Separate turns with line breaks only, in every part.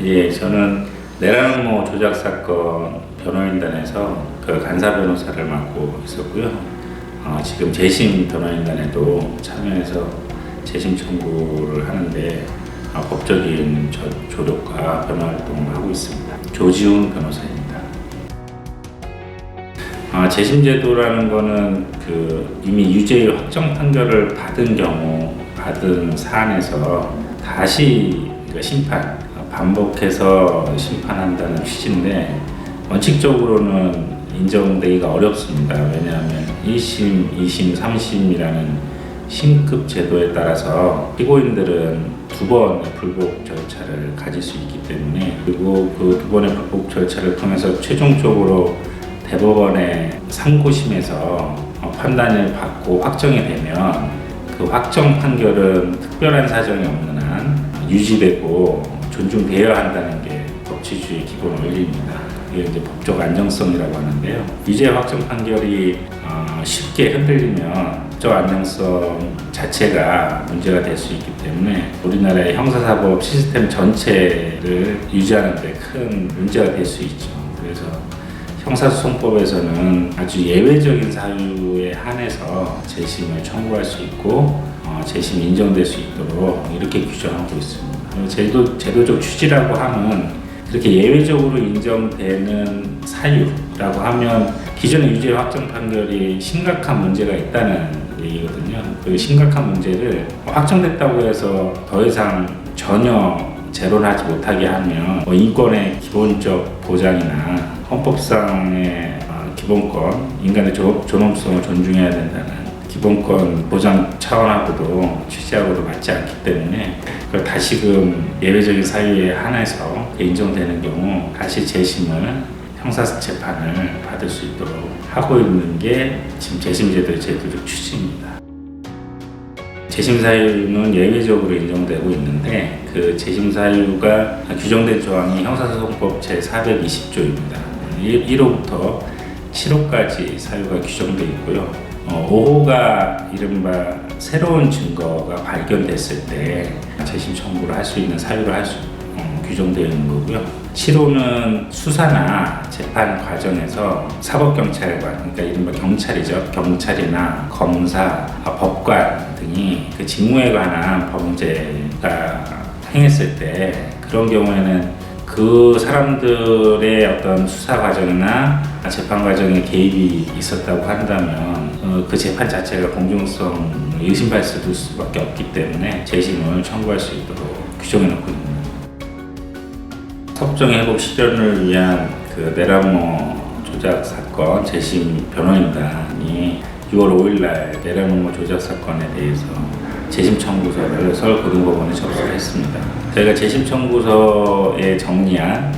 예, 저는 내란음모 조작 사건 변호인단에서 그 간사 변호사를 맡고 있었고요. 어, 지금 재심 변호인단에도 참여해서 재심 청구를 하는데 어, 법적인 저, 조력과 변호 활동을 하고 있습니다. 조지훈 변호사입니다. 아, 재심 제도라는 거는 그 이미 유죄 확정 판결을 받은 경우 받은 사안에서 다시 그 심판 반복해서 심판한다는 취지인데 원칙적으로는 인정되기가 어렵습니다. 왜냐하면 1심, 2심, 3심이라는 신급 제도에 따라서 피고인들은 두 번의 불복 절차를 가질 수 있기 때문에 그리고 그 두 번의 불복 절차를 통해서 최종적으로 대법원의 상고심에서 어, 판단을 받고 확정이 되면 그 확정 판결은 특별한 사정이 없는 한 유지되고 존중되어야 한다는 게 법치주의 기본 원리입니다. 이게 이제 법적 안정성이라고 하는데요. 유죄 확정 판결이 어, 쉽게 흔들리면 법적 안정성 자체가 문제가 될 수 있기 때문에 우리나라의 형사사법 시스템 전체를 유지하는 데 큰 문제가 될 수 있죠. 그래서 형사소송법에서는 아주 예외적인 사유에 한해서 재심을 청구할 수 있고 어, 재심 인정될 수 있도록 이렇게 규정하고 있습니다. 그리고 제도 제도적 취지라고 하면 그렇게 예외적으로 인정되는 사유라고 하면 기존의 유죄 확정 판결이 심각한 문제가 있다는 얘기거든요. 그 심각한 문제를 확정됐다고 해서 더 이상 전혀 재론하지 못하게 하면 뭐 인권의 기본적 보장이나 헌법상의 어, 기본권, 인간의 조- 존엄성을 존중해야 된다는 기본권 보장 차원하고도 취지하고도 맞지 않기 때문에 그걸 다시금 예외적인 사유에 한해서 인정되는 경우 다시 재심을 형사 재판을 받을 수 있도록 하고 있는 게 지금 재심제도의 제도적 취지입니다. 재심 사유는 예외적으로 인정되고 있는데 그 재심 사유가 규정된 조항이 형사소송법 제 420조입니다. 1호부터 7호까지 사유가 규정되어 있고요. 어, 5호가 이른바 새로운 증거가 발견됐을 때 재심 청구를 할 수 있는 사유를 할 수, 어, 규정되어 있는 거고요. 7호는 수사나 재판 과정에서 사법경찰관, 그러니까 이른바 경찰이죠. 경찰이나 검사, 아, 법관 등이 그 직무에 관한 범죄가 행했을 때 그런 경우에는 그 사람들의 어떤 수사 과정이나 재판 과정에 개입이 있었다고 한다면 어, 그 재판 자체가 공정성을 의심받을 수밖에 없기 때문에 재심을 청구할 수 있도록 규정해 있습니다. 법정 회복 실현을 위한 그 내란모 조작 사건 재심 변호인단이 6월 5일날 내란모 조작 사건에 대해서 재심 청구서를 서울고등법원에 접수했습니다. 저희가 재심 청구서에 정리한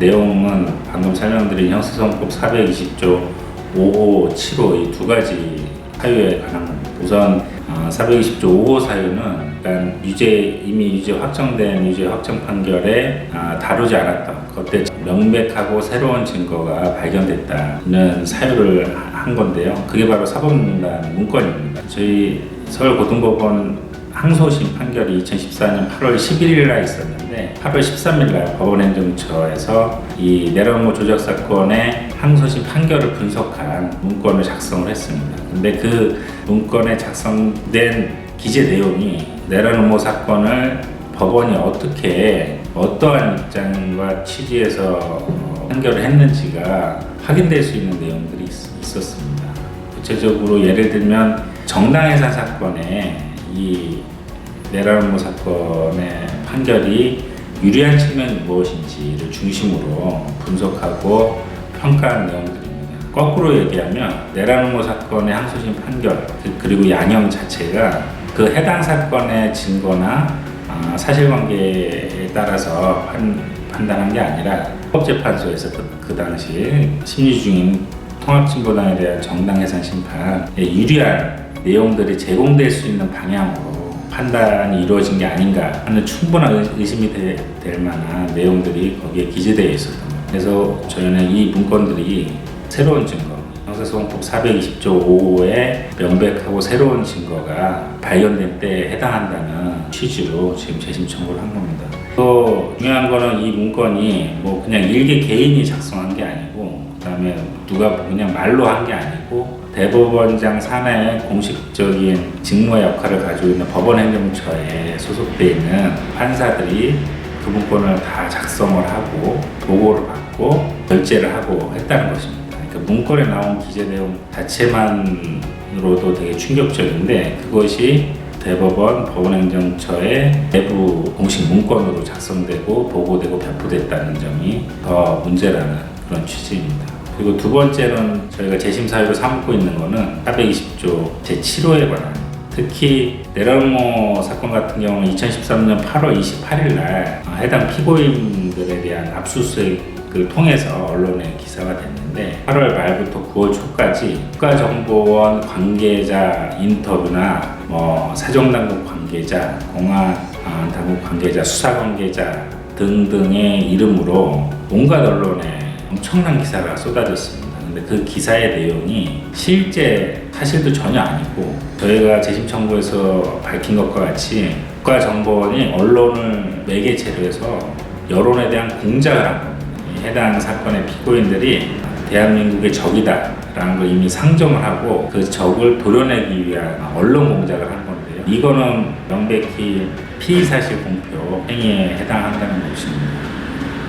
내용은 방금 설명드린 형사소송법 420조 5호, 7호 이 두 가지 사유에 관한 겁니다. 우선 어, 420조 5호 사유는 일단 유죄 이미 유죄 확정된 유죄 확정 판결에 아, 다루지 않았던 그때 명백하고 새로운 증거가 발견됐다는 사유를 한 건데요. 그게 바로 사법농단 문건입니다. 저희 서울고등법원 항소심 판결이 2014년 8월 11일 날 있었는데 8월 13일 날 법원행정처에서 이 내란모 조작 사건의 항소심 판결을 분석한 문건을 작성을 했습니다. 근데 그 문건에 작성된 기재 내용이 내란음모 사건을 법원이 어떻게 어떠한 입장과 취지에서 어, 판결을 했는지가 확인될 수 있는 내용들이 있- 있었습니다. 구체적으로 예를 들면 정당해산 사건에 이 내란음모 사건의 판결이 유리한 측면이 무엇인지를 중심으로 분석하고 평가한 내용들입니다. 거꾸로 얘기하면 내란음모 사건의 항소심 판결 그- 그리고 양형 자체가 그 해당 사건의 증거나 아, 사실관계에 따라서 판, 판단한 게 아니라 헌법재판소에서 그, 그 당시 심리 중인 통합진보당에 대한 정당해산 심판에 유리한 내용들이 제공될 수 있는 방향으로 판단이 이루어진 게 아닌가 하는 충분한 의- 의심이 되- 될 만한 내용들이 거기에 기재되어 있었던 거예요. 그래서 저희는 이 문건들이 새로운 증거, 형사소송법 420조 5호의 명백하고 새로운 증거가 발견된 때에 해당한다는 취지로 지금 재심 청구를 한 겁니다. 또 중요한 거는 이 문건이 뭐 그냥 일개 개인이 작성한 게 아니고 그다음에 누가 그냥 말로 한 게 아니고 대법원장 산하의 공식적인 직무의 역할을 가지고 있는 법원행정처에 소속돼 있는 판사들이 그 문건을 다 작성을 하고 보고를 받고 결재를 하고 했다는 것입니다. 그러니까 문건에 나온 기재 내용 자체만으로도 되게 충격적인데 그것이 대법원 법원행정처의 내부 공식 문건으로 작성되고 보고되고 배포됐다는 점이 더 문제라는 그런 취지입니다. 그리고 두 번째는 저희가 재심 사유로 삼고 있는 거는 420조 제7호에 관한. 특히 내란모 사건 같은 경우는 2013년 8월 28일 날 해당 피고인들에 대한 압수수색을 통해서 언론에 기사가 됐는데 8월 말부터 9월 초까지 국가정보원 관계자 인터뷰나 뭐 사정당국 관계자, 공안 당국 관계자, 수사 관계자 등등의 이름으로 온갖 언론에 엄청난 기사가 쏟아졌습니다. 근데 그 기사의 내용이 실제 사실도 전혀 아니고 저희가 재심 청구에서 밝힌 것과 같이 국가정보원이 언론을 매개체로 해서 여론에 대한 공작을 한 겁니다. 이 해당 사건의 피고인들이 대한민국의 적이다라는 걸 이미 상정을 하고 그 적을 도려내기 위한 언론 공작을 한 건데요. 이거는 명백히 피의사실 공표 행위에 해당한다는 것입니다.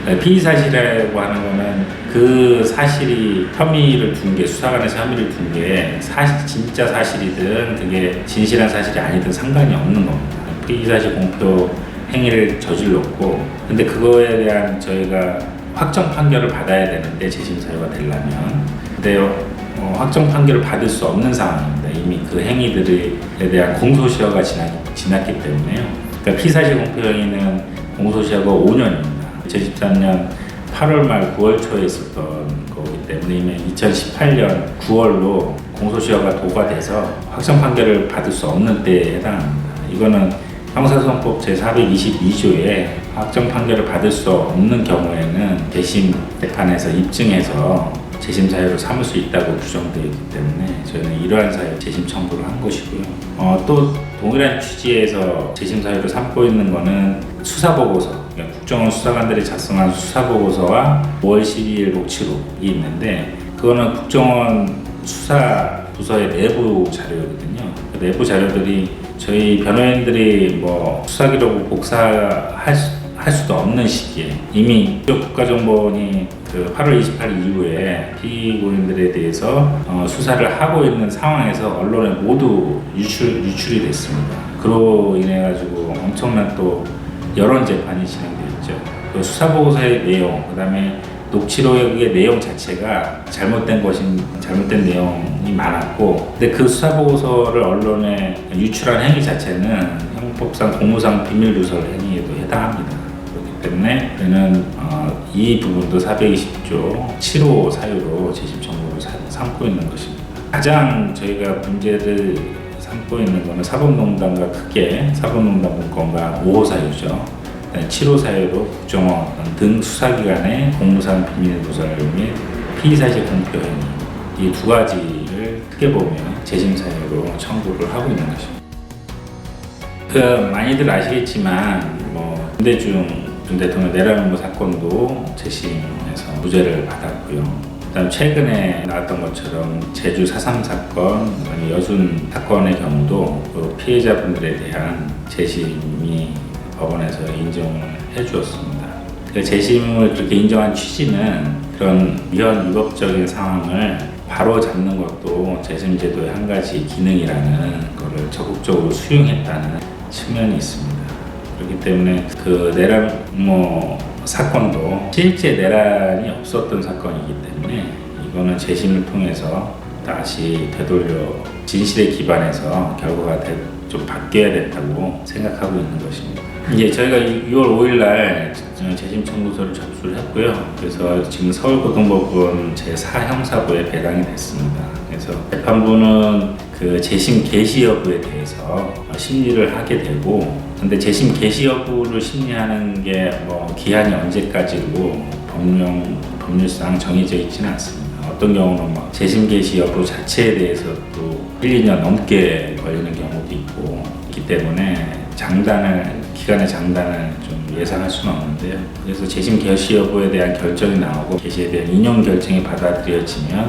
네, 피의 사실이라고 하는 거는 그 사실이 혐의를 둔 게 수사관에서 혐의를 둔 게 사실 진짜 사실이든 그게 진실한 사실이 아니든 상관이 없는 겁니다. 피의 사실 공표 행위를 저질렀고 근데 그거에 대한 저희가 확정 판결을 받아야 되는데 재심 사유가 되려면 근데 어, 확정 판결을 받을 수 없는 상황입니다. 이미 그 행위들에 대한 공소시효가 지났, 지났기 때문에요. 그러니까 피사실 공표 행위는 공소시효가 5년입니다. 2013년 8월 말 9월 초에 있었던 거기 때문에 이미 2018년 9월로 공소시효가 도과돼서 확정 판결을 받을 수 없는 때에 해당합니다. 이거는 형사소송법 제422조에 확정 판결을 받을 수 없는 경우에는 재심 재판에서 입증해서 재심 사유로 삼을 수 있다고 규정되어 있기 때문에 저희는 이러한 사유 재심 청구를 한 것이고요. 어, 또 동일한 취지에서 재심 사유로 삼고 있는 거는 수사 보고서, 그러니까 국정원 수사관들이 작성한 수사 보고서와 5월 12일 녹취록이 있는데 그거는 국정원 수사 부서의 내부 자료거든요. 그 내부 자료들이 저희 변호인들이 뭐 수사 기록을 복사할 수, 할 수도 없는 시기에 이미 국가정보원이 그 8월 28일 이후에 피고인들에 대해서 어, 수사를 하고 있는 상황에서 언론에 모두 유출 유출이 됐습니다. 그로 인해 가지고 엄청난 또 여론 재판이 진행되었죠. 그 수사 보고서의 내용, 그다음에 녹취록의 내용 자체가 잘못된 것인 잘못된 내용이 많았고, 근데 그 수사 보고서를 언론에 유출한 행위 자체는 형법상 공무상 비밀 누설 행위에도 해당합니다. 그렇기 때문에 저는 어, 이 부분도 420조 7호 사유로 재심 청구를 사- 삼고 있는 것입니다. 가장 저희가 문제를 삼고 있는 것은 사법농단과 크게 사법농단 문건과 5호 사유죠. 7호 사유로 국정원 등 수사기관의 공무상 비밀 누설 및 피의사실 공표 행위 이두 가지를 크게 보면 재심 사유로 청구를 하고 있는 것입니다. 그 많이들 아시겠지만 뭐 김대중 전 대통령 내란음모 사건도 재심에서 무죄를 받았고요. 그다음 최근에 나왔던 것처럼 제주 4.3 사건, 여순 사건의 경우도 그 피해자분들에 대한 재심이 법원에서 인정을 해주었습니다. 그 재심을 그렇게 인정한 취지는 그런 위헌 위법적인 상황을 바로 잡는 것도 재심제도의 한 가지 기능이라는 것을 적극적으로 수용했다는 측면이 있습니다. 그렇기 때문에 그 내란모 사건도 실제 내란이 없었던 사건이기 때문에 이거는 재심을 통해서 다시 되돌려 진실에 기반해서 결과가 되- 좀 바뀌어야 된다고 생각하고 있는 것입니다. 이제 저희가 6월 5일 날 재심 청구서를 접수를 했고요. 그래서 지금 서울고등법원 제4형사부에 배당이 됐습니다. 그래서 재판부는 그 재심 개시 여부에 대해서 심리를 하게 되고, 근데 재심 개시 여부를 심리하는 게 뭐 기한이 언제까지로 법령 법률상 정해져 있지는 않습니다. 어떤 경우는 막 재심 개시 여부 자체에 대해서도 1, 2년 넘게 걸리는 경우도 있고 있기 때문에 장단을 기간의 장단을 좀 예상할 수는 없는데요. 그래서 재심 개시 여부에 대한 결정이 나오고 개시에 대한 인용 결정이 받아들여지면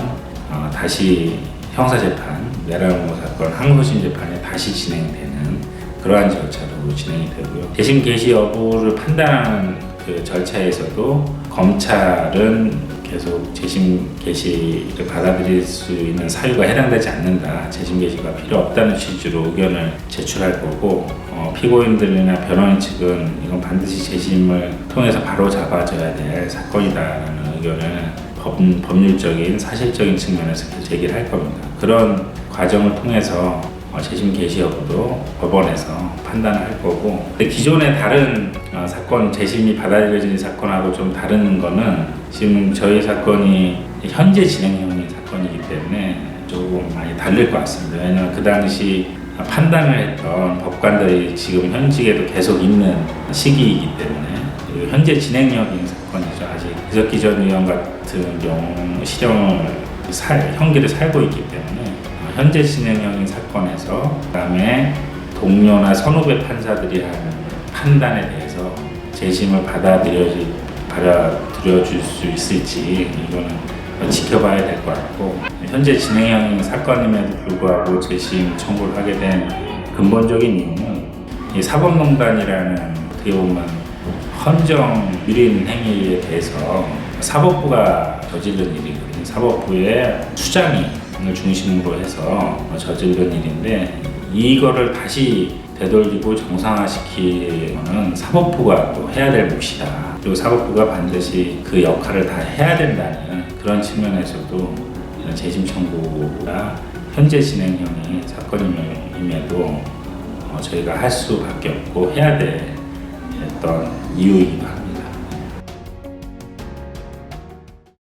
어, 다시 형사 재판, 내란음모 사건 항소심 재판이 다시 진행되는 그러한 절차 로 진행이 되고요. 재심 개시 여부를 판단하는 그 절차에서도 검찰은 계속 재심 개시를 받아들일 수 있는 사유가 해당되지 않는다. 재심 개시가 필요 없다는 취지로 의견을 제출할 거고 어, 피고인들이나 변호인 측은 이건 반드시 재심을 통해서 바로 잡아줘야 될 사건이다라는 의견을 법, 법률적인 사실적인 측면에서 제기를 할 겁니다. 그런 과정을 통해서 어, 재심 개시 여부도 법원에서 판단을 할 거고 기존의 다른 어, 사건 재심이 받아들여진 사건하고 좀 다른 거는 지금 저희 사건이 현재 진행형인 사건이기 때문에 조금 많이 다를 것 같습니다. 왜냐하면 그 당시 판단을 했던 법관들이 지금 현직에도 계속 있는 시기이기 때문에 현재 진행형인 사건이죠. 아직 이석기 전 의원 같은 경우 실형을 살, 형기를 살고 있기 때문에 어, 현재 진행형인 사건에서 그다음에 동료나 선후배 판사들이 한 판단에 대해서 재심을 받아들여지 받아들여줄 수 있을지 이거는 지켜봐야 될 것 같고 현재 진행형인 사건임에도 불구하고 재심 청구를 하게 된 근본적인 이유는 이 사법농단이라는 어떻게 보면 헌정 유린 행위에 대해서 사법부가 저지른 일이거든요. 사법부의 수장이 을 중심으로 해서 저지른 일인데 이거를 다시 되돌리고 정상화시키는 사법부가 또 해야 될 몫이다. 그리고 사법부가 반드시 그 역할을 다 해야 된다는 그런 측면에서도 재심 청구가 현재 진행형이 사건임에도 어, 저희가 할 수밖에 없고 해야 될 어떤 이유이기도 합니다.